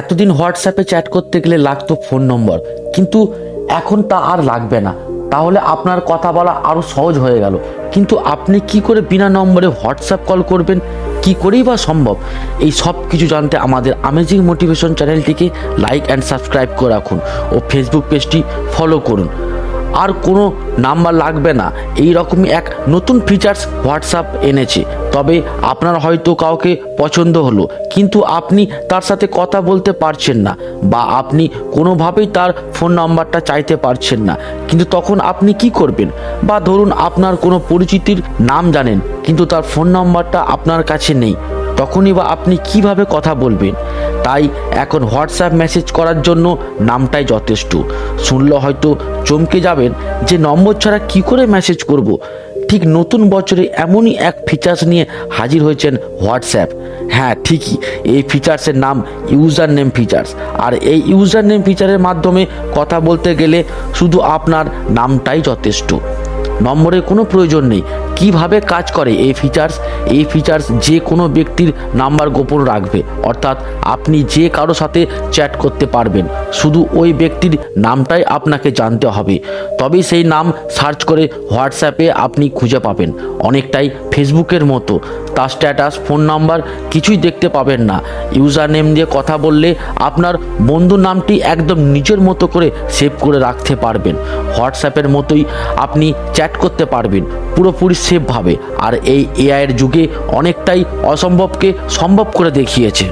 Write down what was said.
এতদিন হোয়াটসঅ্যাপে চ্যাট করতে গেলে লাগতো ফোন নম্বর কিন্তু এখন তা আর লাগবে না। তাহলে আপনার কথা বলা আরও সহজ হয়ে গেল। কিন্তু আপনি কি করে বিনা নম্বরে হোয়াটসঅ্যাপ কল করবেন? কি করেই বা সম্ভব? এই সব কিছু জানতে আমাদের আমেজিং মোটিভেশন চ্যানেলটিকে লাইক অ্যান্ড সাবস্ক্রাইব করে রাখুন ও ফেসবুক পেজটি ফলো করুন। আর কোনো নাম্বার লাগবে না। এই রকমই এক নতুন ফিচার্স হোয়াটসঅ্যাপ এনেছে। তবে আপনার হয়তো কাউকে পছন্দ হলো, কিন্তু আপনি তার সাথে কথা বলতে পারছেন না বা আপনি কোনোভাবেই তার ফোন নাম্বারটা চাইতে পারছেন না। কিন্তু তখন আপনি কি করবেন? বা ধরুন আপনার কোনো পরিচিতির নাম জানেন, কিন্তু তার ফোন নাম্বারটা আপনার কাছে নেই, তখনই বা আপনি কীভাবে কথা বলবেন? তাই এখন হোয়াটসঅ্যাপ মেসেজ করার জন্য নামটাই যথেষ্ট। শুনলে হয়তো চমকে যাবেন যে নম্বর ছাড়া কি করে মেসেজ করব। ঠিক নতুন বছরে এমনই এক ফিচার্স নিয়ে হাজির হয়েছেন হোয়াটসঅ্যাপ। হ্যাঁ ঠিকই, এই ফিচার্সের নাম ইউজার নেম ফিচার্স আর এই ইউজার নেম ফিচারের মাধ্যমে কথা বলতে গেলে শুধু আপনার নামটাই যথেষ্ট। নম্বরের কোনো প্রয়োজন নেই। কীভাবে কাজ করে এই ফিচার্স এই ফিচার্স যে কোনো ব্যক্তির নাম্বার গোপন রাখবে। অর্থাৎ আপনি যে কারও সাথে চ্যাট করতে পারবেন, শুধু ওই ব্যক্তির নামটাই আপনাকে জানতে হবে। তবেই সেই নাম সার্চ করে হোয়াটসঅ্যাপে আপনি খুঁজে পাবেন। অনেকটাই ফেসবুকের মতো। তার স্ট্যাটাস ফোন নাম্বার কিছুই দেখতে পাবেন না। ইউজার নেম দিয়ে কথা বললে আপনার বন্ধুর নামটি একদম নিজের মতো করে সেভ করে রাখতে পারবেন। হোয়াটসঅ্যাপের মতোই আপনি চ্যাট করতে পারবেন। পুরোপুরি সেফভাবে আর এই এআইয়ের যুগে অনেকটাই অসম্ভবকে সম্ভব করে দেখিয়েছে।